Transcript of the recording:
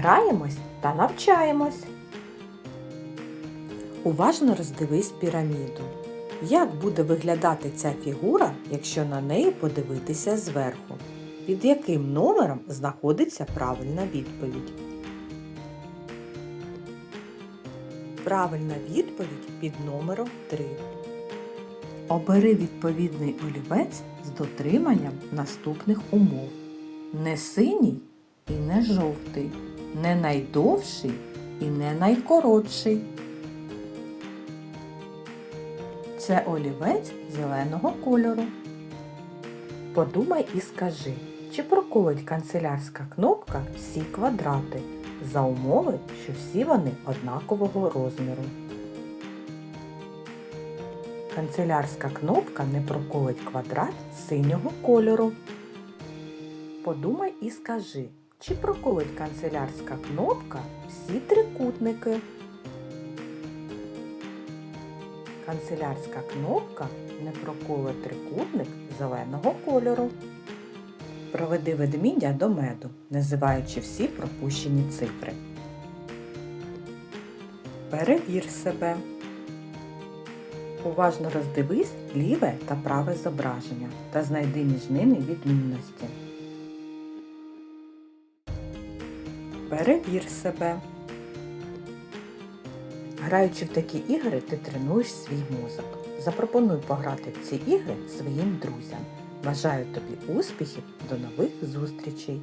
Граємось та навчаємось. Уважно роздивись піраміду. Як буде виглядати ця фігура, якщо на неї подивитися зверху? Під яким номером знаходиться правильна відповідь? Правильна відповідь під номером 3. Обери відповідний олівець з дотриманням наступних умов. Не синій і не жовтий, не найдовший і не найкоротший. Це олівець зеленого кольору. Подумай і скажи, чи проколить канцелярська кнопка всі квадрати за умови, що всі вони однакового розміру. Канцелярська кнопка не проколить квадрат синього кольору. Подумай і скажи, чи проколить канцелярська кнопка всі трикутники. Канцелярська кнопка не проколить трикутник зеленого кольору. Проведи ведмідя до меду, називаючи всі пропущені цифри. Перевір себе. Уважно роздивись ліве та праве зображення та знайди між ними відмінності. Перевір себе. Граючи в такі ігри, ти тренуєш свій мозок. Запропонуй пограти в ці ігри своїм друзям. Бажаю тобі успіхів, до нових зустрічей!